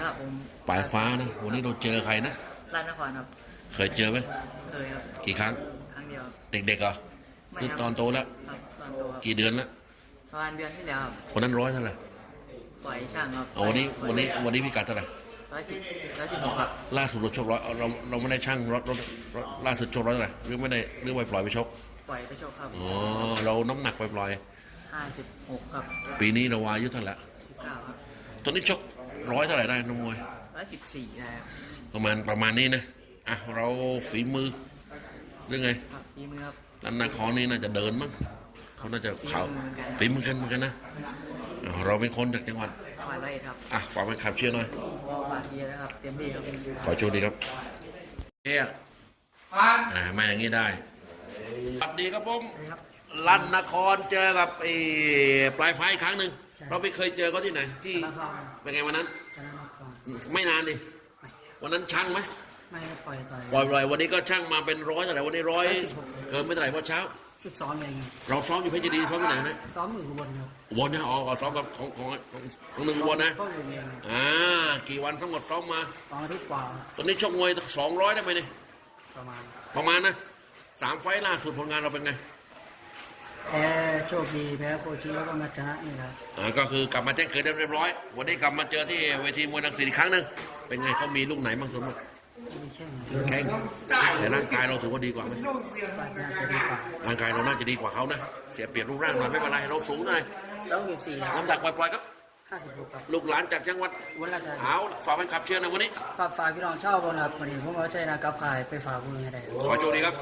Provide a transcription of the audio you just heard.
ครับผมปลายฟ้านะวันนี้เราเจอใครนะร้านนครครับ เคยเจอไหมเคยครับกี่ครั้งครั้งเดียวเด็กๆเหรอไม่หรือครับตอนโตแล้ว ครับตอนโตครับกี่เดือนแล้วประมาณเดือนที่แล้วครับคนนั้นร้อยเท่าไหร่ปล่อยช่างครับเอาวันนี้วันนี้วันนี้พิกัดเท่าไหร่ร้อยสิบร้อยสิบหกครับล่าสุดเราชกร้อยเราเราไม่ได้ช่างรถรถรถล่าสุดชกร้อยเท่าไหร่หรือไม่ได้หรือไปปล่อยไปชกปล่อยไปโชคครับอ๋อเราน้ำหนักไปปล่อย ห้าสิบหกครับปีนี้เราวาอายุเท่าไหร่ละสิบเก้าครับตอนนี้ชก ร้อยเท่าไหร่ได้น้องมวยร้อยสิบสี่นะครับประมาณประมาณนี้นะอะเราฝีมือหรือไงครับฝีมือครับลันนาคอนนี่น่าจะเดินมั้งเขาน่าจะเข่าฝีมือเหมือนกันฝีมือกันเหมือนกันนะอะเราเป็นคนจากจังหวัดจังหวัดร้อยเอ็ดครับอะฝากไปขับเชียร์หน่อยวอลบาเกียนะครับเต็มที่ครับขอโชคดีครับเฮียอ่ามาอย่างนี้ได้สวัสดีครับผมครับ ลันนครเจอกับไอ้ปลายฟ้าอีกครั้งหนึ่งเราไม่เคยเจอเขาที่ไหน ที่ชนะครเป็นไงวันนั้น ชนะนครไม่นานดิวันนั้นช่างไหมไม่ปล่อยต่อย ปล่อยปล่อยวันนี้ก็ช่างมาเป็นร้อยเท่าไหร่วันนี้ร้อยเกินไม่เท่าไหร่เพราะเช้า จุดซ้อมอะไรเงี้ยเราซ้อมอยู่เพชรยินดีซ้อมที่ไหนนะซ้อมอยู่อุบลครับอุบลนะอ๋ออ๋อซ้อมกับของของของของหนึ่งอุบลนะก็อยู่เองอ่ากี่วันทั้งหมดซ้อมมา สองอาทิตย์กว่าตอนนี้ชกมวยสองร้อยได้ไหมเนี่ยประมาณประมาณนะสามไฟล์ล่าสุดผลงานเราเป็นไง แพ้โชคดีแพ้โคชิแล้วก็มาชนะนี่ครับอ่าก็คือกลับมาแจ้งเกิดเรียบร้อย วันนี้กลับมาเจอที่เวทีมวยนักศิลป์อีกครั้งหนึ่งเป็นไงเขามีลูกไหนบ้างส่วนมากไม่ใช่แข้งแต่ร่างกายเราถือว่าดีกว่าไหมฝ่ายน่าจะดีกว่าร่างกายเราน่าจะดีกว่าเขานะเสียเปรียบรูปร่างหน่อยไม่เป็นไรเราสูงหน่อยแล้วสิบสี่ครับน้ำหนักปล่อยๆครับห้าสิบหกครับลูกหลานจากจังหวัดวันละจะเอาฝากเป็นขับเชียร์หนะวันนี้ ฝากฝากพี่น้องชาวบนครับวันนี้ผมเอาใจนะครับขายไปฝากคุณให้ได้ขอโชคดีครับ